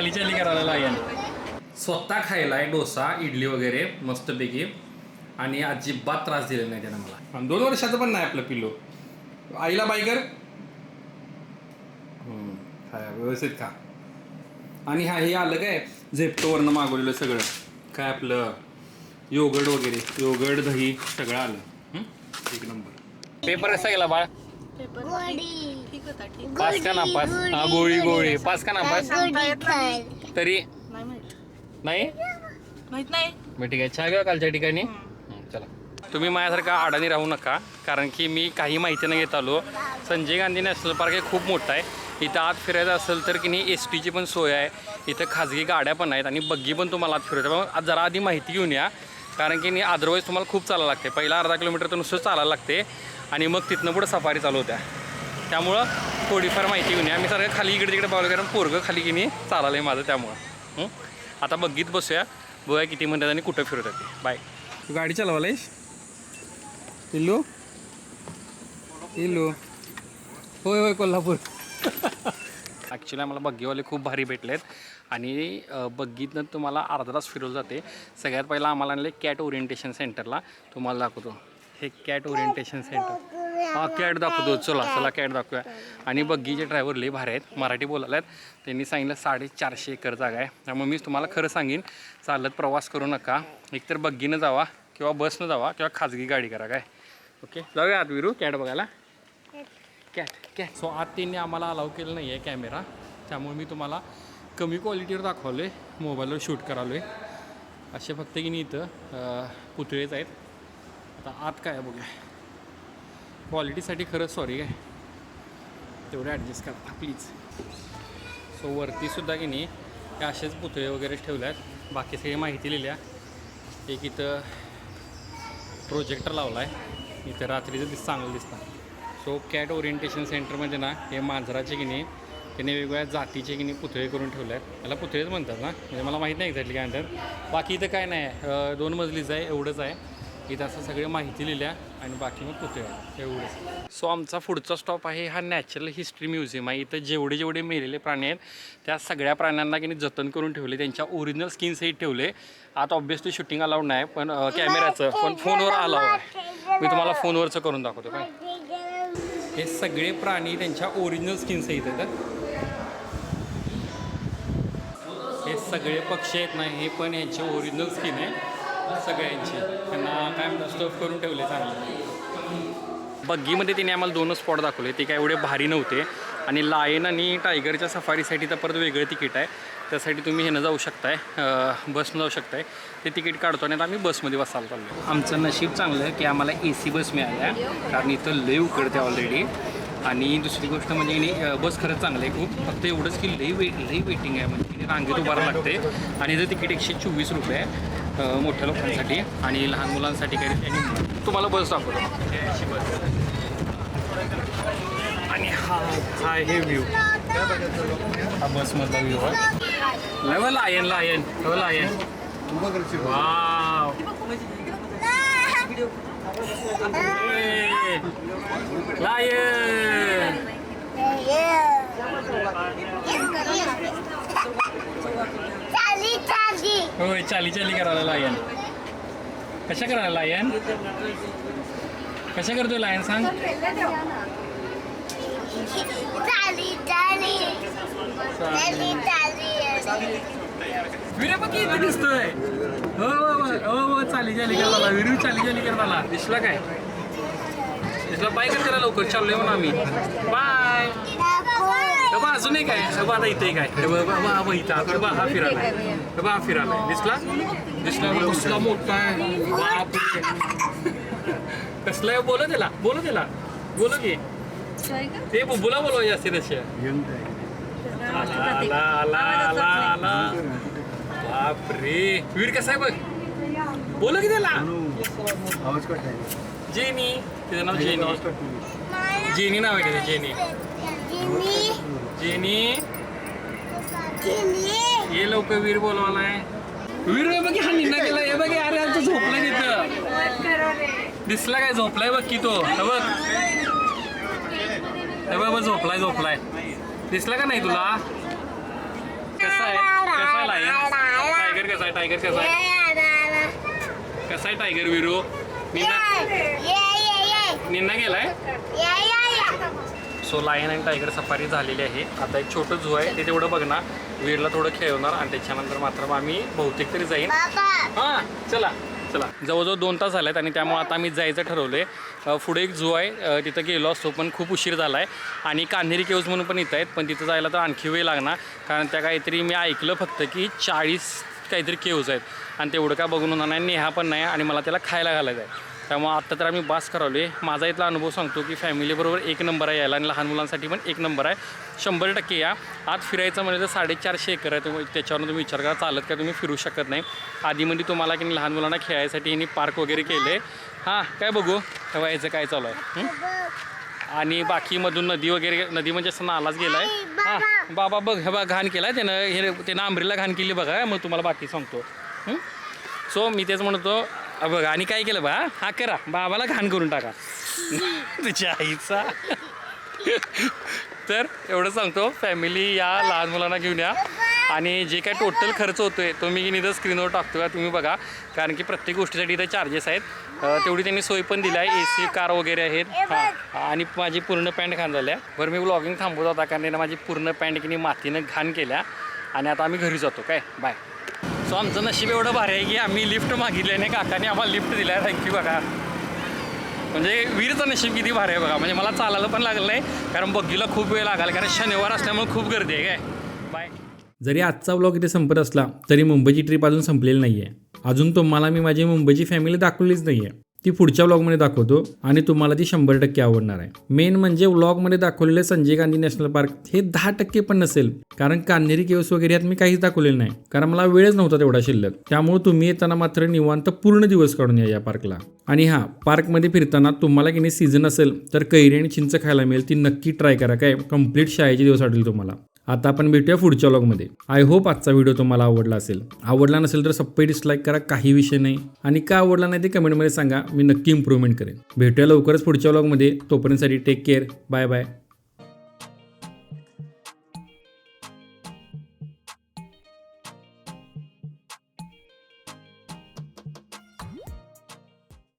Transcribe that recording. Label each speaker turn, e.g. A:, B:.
A: चाली चाली करायला लागेल. स्वतः खायला आहे डोसा इडली वगैरे मस्तपैकी. आणि अजिबात त्रास दिलेला नाही त्यानं मला. आणि दोन वर्षाचं पण नाही आपलं पिल्लू. आईला बाई कर. व्यवस्थित खा. आणि हा हे आलं काय? झेप्टोवरनं मागवलेलं सगळं. काय आपलं? योगड वगैरे. योगड दही सगळं आलं. हम्म? एक नंबर. पेपर कसा गेला बाळ.
B: गोडी.
C: ठीक होता ठीक.
A: पास का नापास हा गोळी गोळी पास का नापास तरी?
C: नाही माहीत.
A: नाही?
C: माहीत नाही.
A: मग ठीक आहे. चहा कालच्या ठिकाणी. हं, चला. तुम्ही माझ्यासारखा अडाणी राहू नका कारण की मी काही माहिती न घेत आलो. संजय गांधी नॅशनल पार्क हे खूप मोठं आहे. इथं आत फिरायचं असेल तर की नाही एस टीची पण सोय आहे. इथं खाजगी गाड्या पण आहेत आणि बग्गी पण तुम्हाला आत फिरवतात मग आज जरा आधी माहिती घेऊन या. कारण की नाही अदरवाईज तुम्हाला खूप चालायला लागते. पहिला अर्धा किलोमीटर तर नुसतं चालायला लागते. आणि मग तिथनं पुढं सफारी चालू होत्या. त्यामुळं थोडीफार माहिती घेऊन मी सगळं खाली इकडे तिकडे पावलं कारण पोरगं खाली की नाही चालायला आहे माझं त्यामुळं? आता बघीत बसूया. बघूया किती म्हणतात आणि कुठं फिरवतात ते. बाय तू गाडी चालवायलायस? इल्लू? इल्लू? होय होय कोल्हापूर. ॲक्च्युली आम्हाला बग्गीवाले खूप भारी भेटलेत. आणि अ, बग्गीतनं तुम्हाला अर्धा तास फिरवलं जाते. सगळ्यात पहिला आम्हाला आणले कॅट ओरिएंटेशन सेंटरला तुम्हाला दाखवतो. हे कॅट ओरिएंटेशन सेंटर हा कॅट दाखवतो चला चला कॅट दाखवूया. आणि बग्गीचे ड्रायव्हर लई भारी आहेत मराठी बोलायला आहेत त्यांनी सांगितलं साडेचारशे एकर जागा आहे. त्यामुळे मीच तुम्हाला खरं सांगेन चालत प्रवास करू नका. एकतर बग्गीनं जावा किंवा बसनं जावा किंवा खाजगी गाडी करा काय? ओके जाऊया आत विरू कॅट बघायला. कॅट कॅट सो आत त्यांनी आम्हाला अलाव केलं नाही आहे कॅमेरा त्यामुळे मी तुम्हाला कमी क्वालिटीवर दाखवलो आहे मोबाईलवर शूट करालो आहे असे फक्त की नाही इथं पुतळेच आहेत. आता आत काय आहे बघूया. क्वालिटीसाठी खरंच सॉरी काय तेवढं ॲडजस्ट करा प्लीज सो वरतीसुद्धा की नाही हे असेच पुतळे वगैरे ठेवले आहेत बाकी सगळी माहिती लिहिल्या. एक इथं प्रोजेक्टर लावला आहे इथं रात्रीचं दिस चांगलं दिसतं. सो कॅट ओरिएंटेशन सेंटरमध्ये ना हे मांजराचे की नाही त्याने वेगवेगळ्या जातीचे की नाही पुतळे करून ठेवले आहेत याला पुतळेच म्हणतात ना. म्हणजे मला माहीत नाही एक्झॅक्टली काय म्हणतात. बाकी इथं काय नाही. आहे दोन मजलीचं आहे एवढंच आहे. इथं असं सगळी माहिती लिहिल्या आणि बाकी मग कुठे एवढंच. सो आमचा पुढचा स्टॉप आहे हा नॅचरल हिस्ट्री म्युझियम आहे. इथं जेवढे जेवढे मेलेले प्राणी आहेत त्या सगळ्या प्राण्यांना की जतन करून ठेवले त्यांच्या ओरिजिनल स्किनसहित ठेवले. आता ऑब्विसली शूटिंग अलाउड नाही पण कॅमेऱ्याचं पण फोनवर अलाव आहे. मी तुम्हाला फोनवरचं करून दाखवतो काय हे सगळे प्राणी त्यांच्या ओरिजिनल स्किनसहित आहेत हे. सगळे पक्षी आहेत ना हे पण यांचे ओरिजिनल स्किन आहे. सगळ्यांची. त्यांना काय म्हणतात स्टफ करून ठेवले चांगले. बग्गीमध्ये तिने आम्हाला दोनच स्पॉट दाखवले. ते काय एवढे भारी नव्हते. आणि लायन आणि टायगरच्या सफारीसाठी तर परत वेगळं तिकीट आहे. त्यासाठी तुम्ही ह्यानं जाऊ शकताय. बसनं जाऊ शकताय. ते तिकीट काढतो आणि आम्ही बसमध्ये बसायला चाललो आमचं नशीब चांगलं आहे की आम्हाला ए सी बस मिळाल्या. कारण इथं लय उकडते ऑलरेडी आणि दुसरी गोष्ट म्हणजे बस खरंच चांगलं आहे खूप. फक्त एवढंच की लई वे लई वेटिंग आहे. म्हणजे रांगेत उभारावं लागते. आणि इथं तिकीट एकशे चोवीस रुपये आहे. मोठ्या लोकांसाठी आणि लहान मुलांसाठी काही तुम्हाला बस दाखवतो. आणि हा हा हे व्ह्यू हा बसमधला व्ह्यू आहे. Level lion lion love lion lion
B: चाली चाली
A: होय चाली चाली करायला लायन. कशा करायला लायन? कशा करतोय लायन सांग. विरे बघ किती दिसतोय. हो हो हो, हो हो चाली चाली करताला विरू चाली चाली करताला दिसला काय? दिसला बाय कर करा लवकर. चाललोय म्हणून आम्ही. बाय. हे बा अजून एक आहे हे बा आता इथे एक आहे हे इथं हे बा हा फिरायला हे बा हा फिरायला दिसला? दिसला. बा, कसला मोठा आहे. बापरे. कसला आहे? बोल त्याला. बोल त्याला. बोल की. ते बुबुला बोलवा जास्ती तशी आला आला आला आला. बापरे वीर कसा आहे बघ? बोल की त्याला.
D: आवाज कट आहे.
A: जेनी. त्याचं नाव जेनी. जेनी नाव आहे त्याचं जेनी.
B: जिनी
A: ये लवकर वीर बोलवालाय. वीर हे बघ हा निन्ना गेला हे बघ अरे आता झोपलाय तिथं. दिसला काय? झोपलाय बघ की तो. हे बघ. हे बघ झोपलाय झोपलाय. दिसला का नाही तुला? कसा आहे? आहे लायन टायगर कसा आहे? टायगर कसा आहे? कसा आहे टायगर विरू? निन्ना निन्ना गेलाय सो लायन आणि टायगर सफारी झालेली आहे. आता एक छोटं झू आहे. ते तेवढं बघणार वीरला थोडं खेळवणार आणि त्याच्यानंतर मात्र मग आम्ही बहुतेक तरी जाईन. हां चला चला. जवळजवळ दोन तास झालेत आणि त्यामुळे आता आम्ही जायचं ठरवलं आहे पुढे एक झू आहे. तिथं गेलो असतो पण खूप उशीर झाला आहे आणि कान्हेरी केव्ज म्हणून पण इथं आहेत पण तिथं जायला तर आणखी वेळ लागणार. कारण त्या काहीतरी मी ऐकलं फक्त की चाळीस काहीतरी केव्ज आहेत. आणि तेवढं काय बघून होणार नाही नेहा पण नाही आणि मला त्याला खायला घालायचं आहे. त्यामुळे आत्ता तर आम्ही बास करावले माझा इथला अनुभव सांगतो की फॅमिलीबरोबर एक नंबर आहे यायला आणि लहान मुलांसाठी पण एक नंबर आहे. शंभर टक्के या. आत फिरायचं म्हणजे तर साडेचारशे एकर आहे. तुम्ही त्याच्यावरून तुम्ही विचार करा चालत काय तुम्ही फिरू शकत नाही. आधीमध्ये तुम्हाला की लहान मुलांना खेळायसाठी यांनी पार्क वगैरे केले हां काय बघू. तेव्हा याचं काय चालू आहे? आणि बाकीमधून नदी वगैरे नदी म्हणजे असं नालाच गेला आहे हां बाबा. बघ हे बघा घाण केला त्यानं. हे त्यानं आंबरीला घाण केली बघा मग तुम्हाला बाकी सांगतो? सो मी तेच म्हणतो बघा आणि काय केलं बा? हा करा. बाबाला घाण करून टाका. तुझ्या आईचा. तर एवढं सांगतो फॅमिली या लहान मुलांना घेऊन या. आणि जे काय टोटल खर्च होतोय तो मी इथं स्क्रीनवर टाकतो का तुम्ही बघा. कारण की प्रत्येक गोष्टीसाठी इथं चार्जेस आहेत. तेवढी त्यांनी सोय पण दिली आहे. ए सी कार वगैरे आहेत. हां आणि माझी पूर्ण पॅन्ट घाण झाल्या. बरं मी ब्लॉगिंग थांबवत होता कारण त्यानं माझी पूर्ण पॅन्ट की मातीनं घाण केल्या. आणि आता आम्ही घरी जातो काय? बाय सो आमचं नशीब एवढं भारी आहे की आम्ही लिफ्ट मागितली आणि काकाने आम्हाला लिफ्ट दिला. आहे थँक्यू काका. म्हणजे वीरचं नशीब किती भारी आहे बघा. म्हणजे मला चालायला पण लागलं नाही कारण बग्गीला खूप वेळ लागला कारण शनिवार असल्यामुळे खूप गर्दी आहे काय? बाय
E: जरी आजचा ब्लॉग इथे संपत असला तरी मुंबईची ट्रिप अजून संपलेली नाही आहे अजून तुम्हाला मी माझी मुंबईची फॅमिली दाखवलीच नाही आहे ती पुढच्या व्लॉगमध्ये दाखवतो आणि तुम्हाला ती शंभर टक्के आवडणार आहे. मेन म्हणजे व्लॉगमध्ये दाखवलेले संजय गांधी नॅशनल पार्क हे दहा टक्के पण नसेल कारण कान्हेरी केव्स वगैरे यात मी काहीच दाखवलेलं नाही कारण मला वेळच नव्हता तेवढा शिल्लक. त्यामुळे तुम्ही येताना मात्र निवांत पूर्ण दिवस काढून या या पार्कला आणि हां पार्कमध्ये फिरताना तुम्हाला की नाही सीझन असेल तर कैरी आणि चिंच खायला मिळेल ती नक्की ट्राय करा काय कंप्लीट शाळेचे दिवस वाटेल तुम्हाला. आता आपण भेटूया पुढच्या लॉगमध्ये आय होप आजचा व्हिडिओ तुम्हाला आवडला असेल. आवडला नसेल तर सप्पे डिसलाईक करा काही विषय नाही. आणि का आवडला नाही ते कमेंटमध्ये सांगा मी नक्की इम्प्रूव्हमेंट करेन. भेटूया लवकरच पुढच्या लॉगमध्ये तोपर्यंतसाठी टेक केअर बाय बाय